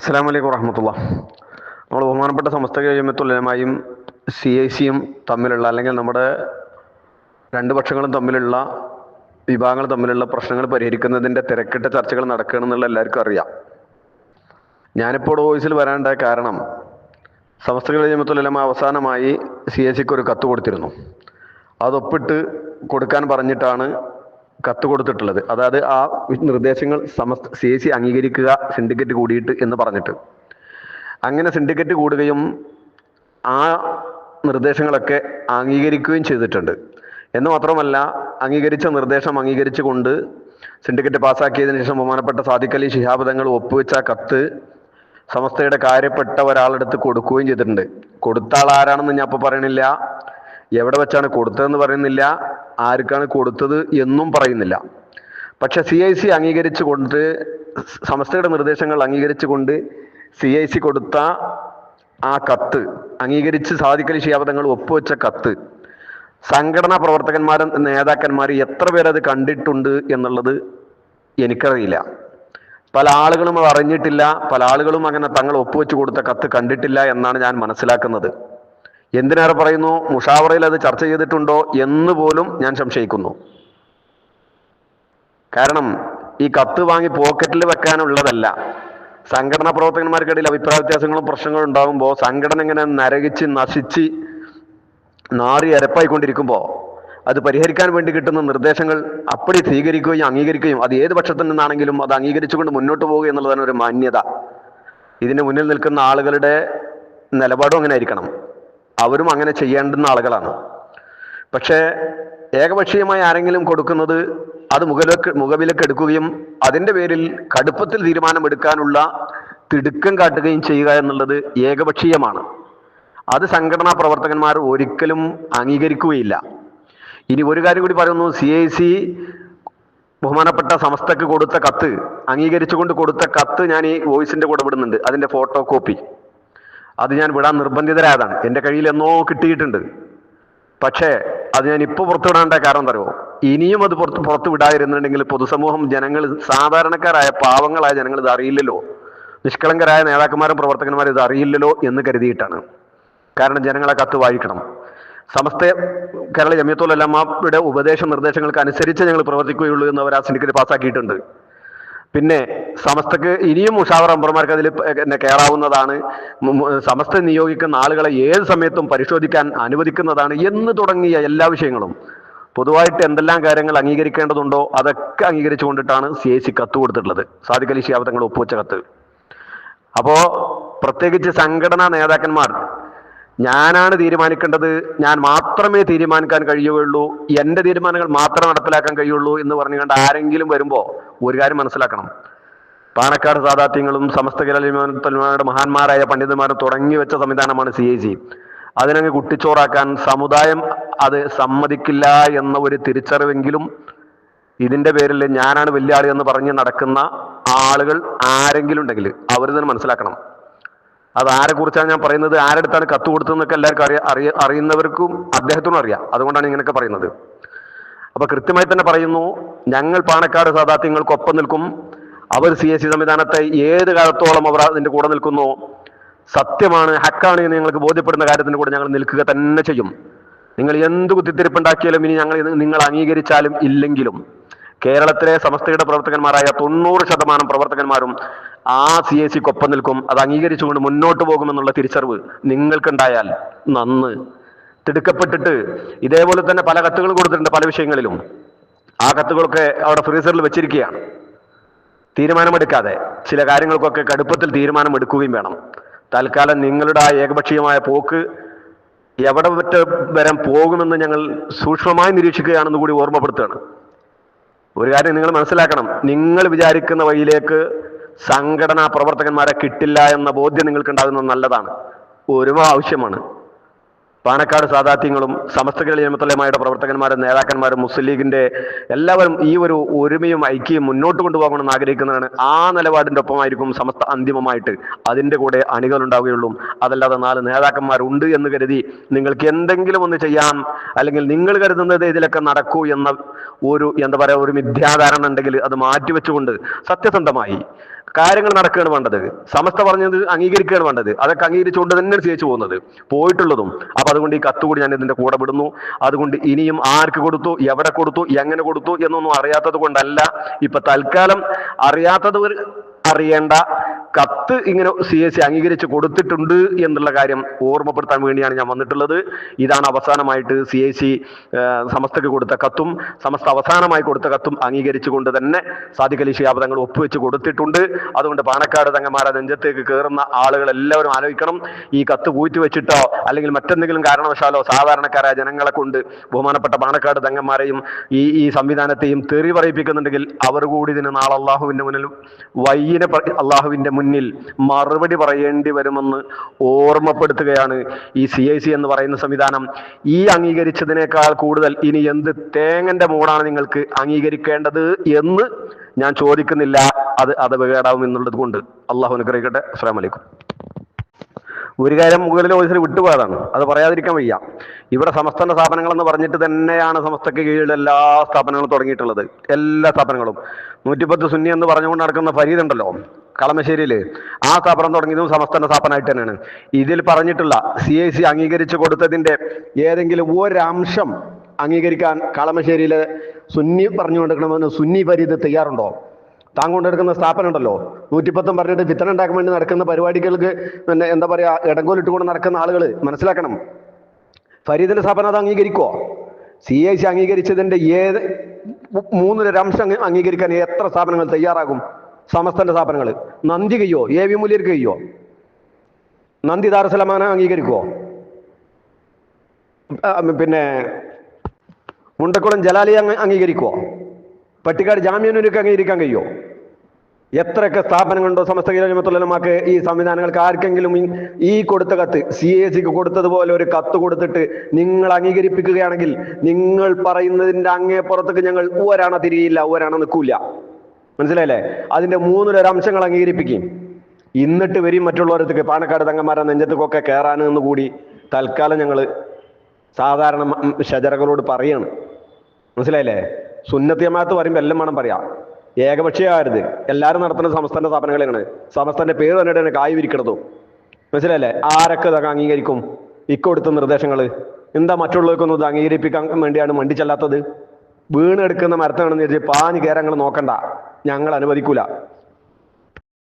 അസ്സാം വലൈക്കും വറഹമത്തുള്ള. നമ്മൾ ബഹുമാനപ്പെട്ട സമസ്ത കഴിയുമ്പത്തുലമായും സി ഐ സിയും തമ്മിലുള്ള അല്ലെങ്കിൽ നമ്മുടെ രണ്ട് പക്ഷങ്ങളും തമ്മിലുള്ള വിഭാഗങ്ങൾ തമ്മിലുള്ള പ്രശ്നങ്ങൾ പരിഹരിക്കുന്നതിന്റെ തിരക്കിട്ട ചർച്ചകൾ എന്നുള്ള എല്ലാവർക്കും അറിയാം. ഞാനിപ്പോൾ വോയിസിൽ വരാനുണ്ടായ കാരണം സമസ്ത കഴിയുമ്പത്തുലമ അവസാനമായി സി ഐ സിക്ക് ഒരു കത്ത് കൊടുത്തിരുന്നു. അതൊപ്പിട്ട് കൊടുക്കാൻ പറഞ്ഞിട്ടാണ് കത്ത് കൊടുത്തിട്ടുള്ളത്. അതായത് ആ നിർദ്ദേശങ്ങൾ സമസ്ത സി സി അംഗീകരിക്കുക സിൻഡിക്കേറ്റ് കൂടിയിട്ട് എന്ന് പറഞ്ഞിട്ട്. അങ്ങനെ സിൻഡിക്കേറ്റ് കൂടുകയും ആ നിർദ്ദേശങ്ങളൊക്കെ അംഗീകരിക്കുകയും ചെയ്തിട്ടുണ്ട്. എന്ന് മാത്രമല്ല അംഗീകരിച്ച നിർദ്ദേശം അംഗീകരിച്ചുകൊണ്ട് സിൻഡിക്കേറ്റ് പാസ്സാക്കിയതിനു ശേഷം ബഹുമാനപ്പെട്ട സാധിക്കലി ശിഹാബദങ്ങൾ ഒപ്പുവെച്ച കത്ത് സമസ്തയുടെ കാര്യപ്പെട്ട ഒരാളെടുത്ത് കൊടുക്കുകയും ചെയ്തിട്ടുണ്ട്. കൊടുത്ത ആൾ ആരാണെന്ന് ഞാൻ ഇപ്പോൾ പറയണില്ല. എവിടെ വെച്ചാണ് കൊടുത്തതെന്ന് പറയുന്നില്ല. ആർക്കാണ് കൊടുത്തത് എന്നും പറയുന്നില്ല. പക്ഷെ സി ഐ സി അംഗീകരിച്ചുകൊണ്ട് സമസ്തയുടെ നിർദ്ദേശങ്ങൾ അംഗീകരിച്ചുകൊണ്ട് സി ഐ സി കൊടുത്ത ആ കത്ത് അംഗീകരിച്ച് സാധിക്കലി ശിയാബദങ്ങൾ ഒപ്പുവെച്ച കത്ത് സംഘടനാ പ്രവർത്തകന്മാരും നേതാക്കന്മാർ എത്ര പേരത് കണ്ടിട്ടുണ്ട് എന്നുള്ളത് എനിക്കറിയില്ല. പല ആളുകളും അത് അറിഞ്ഞിട്ടില്ല പല ആളുകളും അങ്ങനെ തങ്ങൾ ഒപ്പുവെച്ച് കൊടുത്ത കത്ത് കണ്ടിട്ടില്ല എന്നാണ് ഞാൻ മനസ്സിലാക്കുന്നത്. എന്തിനേറെ പറയുന്നു? മുഷാവറയിൽ അത് ചർച്ച ചെയ്തിട്ടുണ്ടോ എന്ന് പോലും ഞാൻ സംശയിക്കുന്നു. കാരണം ഈ കത്ത് വാങ്ങി പോക്കറ്റിൽ വെക്കാനുള്ളതല്ല. സംഘടനാ പ്രവർത്തകന്മാർക്കിടയിൽ അഭിപ്രായ വ്യത്യാസങ്ങളും പ്രശ്നങ്ങളും ഉണ്ടാകുമ്പോൾ സംഘടന ഇങ്ങനെ നരകിച്ച് നശിച്ച് നാറി അരപ്പായിക്കൊണ്ടിരിക്കുമ്പോൾ അത് പരിഹരിക്കാൻ വേണ്ടി കിട്ടുന്ന നിർദ്ദേശങ്ങൾ അപ്പടി സ്വീകരിക്കുകയും അംഗീകരിക്കുകയും അത് ഏത് പക്ഷത്തിൽ നിന്നാണെങ്കിലും അത് അംഗീകരിച്ചുകൊണ്ട് മുന്നോട്ട് പോവുക എന്നുള്ളതാണ് ഒരു മാന്യത. ഇതിന് മുന്നിൽ നിൽക്കുന്ന ആളുകളുടെ നിലപാടും അങ്ങനെ ആയിരിക്കണം. അവരും അങ്ങനെ ചെയ്യേണ്ടുന്ന ആളുകളാണ്. പക്ഷേ ഏകപക്ഷീയമായി ആരെങ്കിലും കൊടുക്കുന്നത് അത് മുഖലേക്ക് മുഖവിലേക്ക് എടുക്കുകയും അതിന്റെ പേരിൽ കടുപ്പത്തിൽ തീരുമാനമെടുക്കാനുള്ള തിടുക്കം കാട്ടുകയും ചെയ്യുക എന്നുള്ളത് ഏകപക്ഷീയമാണ്. അത് സംഘടനാ പ്രവർത്തകന്മാർ ഒരിക്കലും അംഗീകരിക്കുകയില്ല. ഇനി ഒരു കാര്യം കൂടി പറയുന്നു സി ഐ സി ബഹുമാനപ്പെട്ട സമസ്തക്ക് കൊടുത്ത കത്ത് അംഗീകരിച്ചുകൊണ്ട് കൊടുത്ത കത്ത് ഞാൻ ഈ വോയിസിന്റെ കൂടെ വിടുന്നുണ്ട്. അതിന്റെ ഫോട്ടോ കോപ്പി അത് ഞാൻ വിടാൻ നിർബന്ധിതരായതാണ്. എന്റെ കയ്യിൽ എന്നോ കിട്ടിയിട്ടുണ്ട്. പക്ഷേ അത് ഞാൻ ഇപ്പോൾ പുറത്തുവിടാണ്ട കാരണം തരുമോ ഇനിയും അത് പുറത്ത് പുറത്ത് വിടാതിരുന്നുണ്ടെങ്കിൽ പൊതുസമൂഹം ജനങ്ങൾ സാധാരണക്കാരായ പാവങ്ങളായ ജനങ്ങൾ ഇത് അറിയില്ലല്ലോ. നിഷ്കളങ്കരായ നേതാക്കന്മാരും പ്രവർത്തകന്മാരും ഇത് അറിയില്ലല്ലോ എന്ന് കരുതിയിട്ടാണ്. കാരണം ജനങ്ങളെ കത്ത് വായിക്കണം. സമസ്ത കേരള ജമ്യത്തോലമ്മയുടെ ഉപദേശ നിർദ്ദേശങ്ങൾക്ക് അനുസരിച്ച് ഞങ്ങൾ പ്രവർത്തിക്കുകയുള്ളൂ എന്ന് അവർ ആ സിൻഡിക്കേറ്റ് പാസ്സാക്കിയിട്ടുണ്ട്. പിന്നെ സമസ്തക്ക് ഇനിയും ഉഷാവർ അമ്പർമാർക്ക് അതിൽ കയറാവുന്നതാണ് സമസ്ത നിയോഗിക്കുന്ന ആളുകളെ ഏത് സമയത്തും പരിശോധിക്കാൻ അനുവദിക്കുന്നതാണ് എന്ന് തുടങ്ങിയ എല്ലാ വിഷയങ്ങളും. പൊതുവായിട്ട് എന്തെല്ലാം കാര്യങ്ങൾ അംഗീകരിക്കേണ്ടതുണ്ടോ അതൊക്കെ അംഗീകരിച്ചുകൊണ്ടിട്ടാണ് സി ഐ സി കത്ത് കൊടുത്തിട്ടുള്ളത്. സാദിഖ് അലി ഷിയാബ് തങ്ങൾ ഒപ്പുവെച്ച കത്ത്. അപ്പോ പ്രത്യേകിച്ച് സംഘടനാ നേതാക്കന്മാർ ഞാനാണ് തീരുമാനിക്കേണ്ടത് ഞാൻ മാത്രമേ തീരുമാനിക്കാൻ കഴിയുകയുള്ളൂ എന്റെ തീരുമാനങ്ങൾ മാത്രം നടപ്പിലാക്കാൻ കഴിയുള്ളൂ എന്ന് പറഞ്ഞുകൊണ്ട് ആരെങ്കിലും വരുമ്പോൾ ഒരു കാര്യം മനസ്സിലാക്കണം. പാണക്കാട് സാദാത്യങ്ങളും സമസ്ത കേരളയുടെ മഹാന്മാരായ പണ്ഡിതന്മാരും തുടങ്ങി വെച്ച സംവിധാനമാണ് സി ഐ സി അതിനങ്ങ് കുട്ടിച്ചോറാക്കാൻ സമുദായം അത് സമ്മതിക്കില്ല എന്ന ഒരു തിരിച്ചറിവെങ്കിലും ഇതിന്റെ പേരിൽ ഞാനാണ് വലിയ എന്ന് പറഞ്ഞ് നടക്കുന്ന ആളുകൾ ആരെങ്കിലും ഉണ്ടെങ്കിൽ അവർ തന്നെ മനസ്സിലാക്കണം. അത് ആരെ കുറിച്ചാണ് ഞാൻ പറയുന്നത്? ആരെടുത്താണ് കത്ത് കൊടുത്തതെന്നൊക്കെ എല്ലാവർക്കും അറിയ അറിയ അറിയുന്നവർക്കും അദ്ദേഹത്തിനും അറിയാം. അതുകൊണ്ടാണ് ഇങ്ങനെയൊക്കെ പറയുന്നത്. അപ്പൊ കൃത്യമായി തന്നെ പറയുന്നു ഞങ്ങൾ പാണക്കാട് സാദാത്യങ്ങൾക്കൊപ്പം നിൽക്കും. അവർ സി എസ് സി സംവിധാനത്തെ ഏത് കാലത്തോളം അവർ അതിന്റെ കൂടെ നിൽക്കുന്നു സത്യമാണ് ഹക്കാണ് എന്ന് ഞങ്ങൾക്ക് ബോധ്യപ്പെടുന്ന കാര്യത്തിന് കൂടെ ഞങ്ങൾ നിൽക്കുക തന്നെ ചെയ്യും. നിങ്ങൾ എന്ത് കുത്തിത്തിരിപ്പുണ്ടാക്കിയാലും ഇനി ഞങ്ങൾ നിങ്ങൾ അംഗീകരിച്ചാലും ഇല്ലെങ്കിലും. കേരളത്തിലെ സമസ്തയുടെ പ്രവർത്തകന്മാരായ തൊണ്ണൂറ് ശതമാനം പ്രവർത്തകന്മാരും ആ സി എ സിക്കൊപ്പം നിൽക്കും. അത് അംഗീകരിച്ചുകൊണ്ട് മുന്നോട്ട് പോകുമെന്നുള്ള തിരിച്ചറിവ് നിങ്ങൾക്കുണ്ടായാൽ നന്ന്. തിടുക്കപ്പെട്ടിട്ട് ഇതേപോലെ തന്നെ പല കത്തുകൾ കൊടുത്തിട്ടുണ്ട് പല വിഷയങ്ങളിലും. ആ കത്തുകളൊക്കെ അവിടെ ഫ്രീസറിൽ വെച്ചിരിക്കുകയാണ്. തീരുമാനമെടുക്കാതെ ചില കാര്യങ്ങൾക്കൊക്കെ കടുപ്പത്തിൽ തീരുമാനമെടുക്കുകയും വേണം. തൽക്കാലം നിങ്ങളുടെ ആ ഏകപക്ഷീയമായ പോക്ക് എവിടെ വിട്ട് വരം പോകുമെന്ന് ഞങ്ങൾ സൂക്ഷ്മമായി നിരീക്ഷിക്കുകയാണെന്ന് കൂടി ഓർമ്മപ്പെടുത്തുകയാണ്. ഒരു കാര്യം നിങ്ങൾ മനസ്സിലാക്കണം. നിങ്ങൾ വിചാരിക്കുന്ന വഴിയിലേക്ക് സംഘടനാ പ്രവർത്തകന്മാരെ കിട്ടില്ല എന്ന ബോധ്യം നിങ്ങൾക്ക് ഉണ്ടാകുന്നത് നല്ലതാണ്. ഒരുമ ആവശ്യമാണ്. പാണക്കാട് സാദാത്യങ്ങളും സമസ്ത കേരളീയമത്തലമായുടെ പ്രവർത്തകന്മാരും നേതാക്കന്മാരും മുസ്ലിം ലീഗിന്റെ എല്ലാവരും ഈ ഒരു ഒരുമയും ഐക്യം മുന്നോട്ട് കൊണ്ടുപോകണമെന്ന് ആഗ്രഹിക്കുന്നതാണ്. ആ നിലപാടിന്റെ ഒപ്പമായിരിക്കും സമസ്ത അന്തിമമായിട്ട് അതിന്റെ കൂടെ അണികൾ ഉണ്ടാവുകയുള്ളൂ. അതല്ലാതെ നാല് നേതാക്കന്മാരുണ്ട് എന്ന് കരുതി നിങ്ങൾക്ക് എന്തെങ്കിലും ഒന്ന് ചെയ്യാം അല്ലെങ്കിൽ നിങ്ങൾ കരുതുന്നത് ഇതിലൊക്കെ നടക്കൂ എന്ന ഒരു എന്താ പറയാ ഒരു മിഥ്യാധാരണ ഉണ്ടെങ്കിൽ അത് മാറ്റിവെച്ചുകൊണ്ട് സത്യസന്ധമായി കാര്യങ്ങൾ നടക്കുകയാണ് വേണ്ടത്. സമസ്ത പറഞ്ഞത് അംഗീകരിക്കുകയാണ് വേണ്ടത്. അതൊക്കെ അംഗീകരിച്ചുകൊണ്ട് തന്നെ ചേച്ചു പോകുന്നത്. പോയിട്ടുള്ളതും. അപ്പൊ അതുകൊണ്ട് ഈ കത്ത് കൂടി ഞാൻ ഇതിന്റെ കൂടെ വിടുന്നു. അതുകൊണ്ട് ഇനിയും ആർക്ക് കൊടുത്തു എവിടെ കൊടുത്തു എങ്ങനെ കൊടുത്തു എന്നൊന്നും അറിയാത്തത് കൊണ്ടല്ല. ഇപ്പൊ തൽക്കാലം അറിയാത്തത് അറിയേണ്ട കത്ത് ഇങ്ങനെ സി എസ് സി അംഗീകരിച്ച് കൊടുത്തിട്ടുണ്ട് എന്നുള്ള കാര്യം ഓർമ്മപ്പെടുത്താൻ വേണ്ടിയാണ് ഞാൻ വന്നിട്ടുള്ളത്. ഇതാണ് അവസാനമായിട്ട് സി ഐ സി സമസ്തക്ക് കൊടുത്ത കത്തും സമസ്ത അവസാനമായി കൊടുത്ത കത്തും അംഗീകരിച്ചുകൊണ്ട് തന്നെ സാദിഖ് അലി ശിഹാബ് തങ്ങൾ ഒപ്പുവെച്ച് കൊടുത്തിട്ടുണ്ട്. അതുകൊണ്ട് പാണക്കാട് തങ്ങന്മാരെ നെഞ്ചത്തേക്ക് കയറുന്ന ആളുകൾ എല്ലാവരും ആലോചിക്കണം. ഈ കത്ത് പൂറ്റി വെച്ചിട്ടോ അല്ലെങ്കിൽ മറ്റെന്തെങ്കിലും കാരണവശാലോ സാധാരണക്കാരായ ജനങ്ങളെ കൊണ്ട് ബഹുമാനപ്പെട്ട പാണക്കാട് തങ്ങന്മാരെയും ഈ ഈ സംവിധാനത്തെയും തെറി പറയിപ്പിക്കുന്നുണ്ടെങ്കിൽ അവർ കൂടി ഇതിന് നാളെ അള്ളാഹുവിന്റെ മുന്നിൽ വയ്യനെ അള്ളാഹുവിന്റെ മുന്നിൽ മറുപടി പറയേണ്ടി വരുമെന്ന് ഓർമ്മപ്പെടുത്തുകയാണ് ഈ സി ഐ സി എന്ന് പറയുന്ന സംവിധാനം. ഈ അംഗീകരിച്ചതിനേക്കാൾ കൂടുതൽ ഇനി എന്ത് തേങ്ങന്റെ മൂടാണ് നിങ്ങൾക്ക് അംഗീകരിക്കേണ്ടത് എന്ന് ഞാൻ ചോദിക്കുന്നില്ല. അത് അത് വികേടാവും എന്നുള്ളത് കൊണ്ട്. അള്ളാഹു അനുഗ്രഹിക്കട്ടെ. അസ്സാം വലൈക്കും ഒരു കാര്യം മുകളിലെ ഓഫീസർ വിട്ടുപോയതാണ്. അത് പറയാതിരിക്കാൻ വയ്യ. ഇവിടെ സമസ്തന്റെ സ്ഥാപനങ്ങൾ എന്ന് പറഞ്ഞിട്ട് തന്നെയാണ് സമസ്തക്ക് കീഴിൽ എല്ലാ സ്ഥാപനങ്ങളും തുടങ്ങിയിട്ടുള്ളത്. എല്ലാ സ്ഥാപനങ്ങളും. നൂറ്റിപ്പത്ത് സുന്നി എന്ന് പറഞ്ഞുകൊണ്ട് നടക്കുന്ന ഫരീദ് ഉണ്ടല്ലോ കളമശ്ശേരിയിൽ ആ സ്ഥാപനം തുടങ്ങിയതും സമസ്തന്റെ സ്ഥാപനമായിട്ട് തന്നെയാണ്. ഇതിൽ പറഞ്ഞിട്ടുള്ള സി ഐ സി അംഗീകരിച്ചു കൊടുത്തതിന്റെ ഏതെങ്കിലും ഒരംശം അംഗീകരിക്കാൻ കളമശ്ശേരിയിലെ സുന്നി പറഞ്ഞുകൊണ്ടിരിക്കണമെന്ന് സുന്നി ഫരീദ് തയ്യാറുണ്ടോ? താൻ കൊണ്ടെടുക്കുന്ന സ്ഥാപനം ഉണ്ടല്ലോ നൂറ്റിപ്പത്തും പറഞ്ഞിട്ട് വിത്തനം ഉണ്ടാക്കാൻ വേണ്ടി നടക്കുന്ന പരിപാടികൾക്ക് പിന്നെ എന്താ പറയാ ഇടങ്കോലിട്ടുകൊണ്ട് നടക്കുന്ന ആളുകൾ മനസ്സിലാക്കണം. ഫരീദിന്റെ സ്ഥാപനം അത് അംഗീകരിക്കോ സി ഐ സി അംഗീകരിച്ചതിന്റെ ഏത് മൂന്നിലൊരംശം അംഗീകരിക്കാൻ എത്ര സ്ഥാപനങ്ങൾ തയ്യാറാകും? സമസ്തന്റെ സ്ഥാപനങ്ങൾ നന്ദി കയ്യോ? എ വി മൂല്യർക്ക് കയ്യോ? നന്ദി ദാറുസലമാന അംഗീകരിക്കുവോ? പിന്നെ മുണ്ടക്കുളം ജലാലി അംഗീകരിക്കുവോ? പട്ടിക്കാട് ജാമ്യനൂർക്ക് അംഗീകരിക്കാൻ കഴിയുമോ എത്രയൊക്കെ സ്ഥാപനങ്ങളുണ്ടോ സമസ്ത കിലോമത്തുള്ളമാക്ക് ഈ സംവിധാനങ്ങൾക്ക് ആർക്കെങ്കിലും ഈ- കൊടുത്ത കത്ത് സി എ സിക്ക് കൊടുത്തതുപോലെ ഒരു കത്ത് കൊടുത്തിട്ട് നിങ്ങൾ അംഗീകരിപ്പിക്കുകയാണെങ്കിൽ നിങ്ങൾ പറയുന്നതിന്റെ അങ്ങേപ്പുറത്തേക്ക് ഞങ്ങൾ ഒരാണ തിരിയില്ല ഒരാണ നിൽക്കൂല. മനസ്സിലായില്ലേ? അതിന്റെ മൂന്നിലൊരംശങ്ങൾ അംഗീകരിപ്പിക്കും. ഇന്നിട്ട് വരും മറ്റുള്ളവരത്തേക്ക് പാണക്കാട് തങ്ങന്മാരെ നെഞ്ചത്തേക്കൊക്കെ കയറാനെന്ന് കൂടി തൽക്കാലം ഞങ്ങൾ സാധാരണ ഷജറകളോട് പറയാണ്. മനസ്സിലായില്ലേ? സുന്നത്തിയമാത്ത് പറയുമ്പോൾ എല്ലാം വേണം പറയാം. ഏകപക്ഷീയമായിരുന്നു എല്ലാവരും നടത്തുന്ന സംസ്ഥാന സ്ഥാപനങ്ങളാണ് സമസ്തന്റെ പേര് തന്നെയാണ് കായ് വിരിക്കണതും. മനസ്സിലല്ലേ ആരൊക്കെ ഇതൊക്കെ അംഗീകരിക്കും? ഇക്കൊടുത്ത നിർദ്ദേശങ്ങൾ എന്താ മറ്റുള്ളവർക്കൊന്നും ഇത് അംഗീകരിപ്പിക്കാൻ വേണ്ടിയാണ് മണ്ടി ചെല്ലാത്തത് വീണെടുക്കുന്ന മരത്താണെന്ന് വിചാരിച്ച് പാഞ്ഞ് കയറങ്ങൾ നോക്കണ്ട. ഞങ്ങൾ അനുവദിക്കൂല.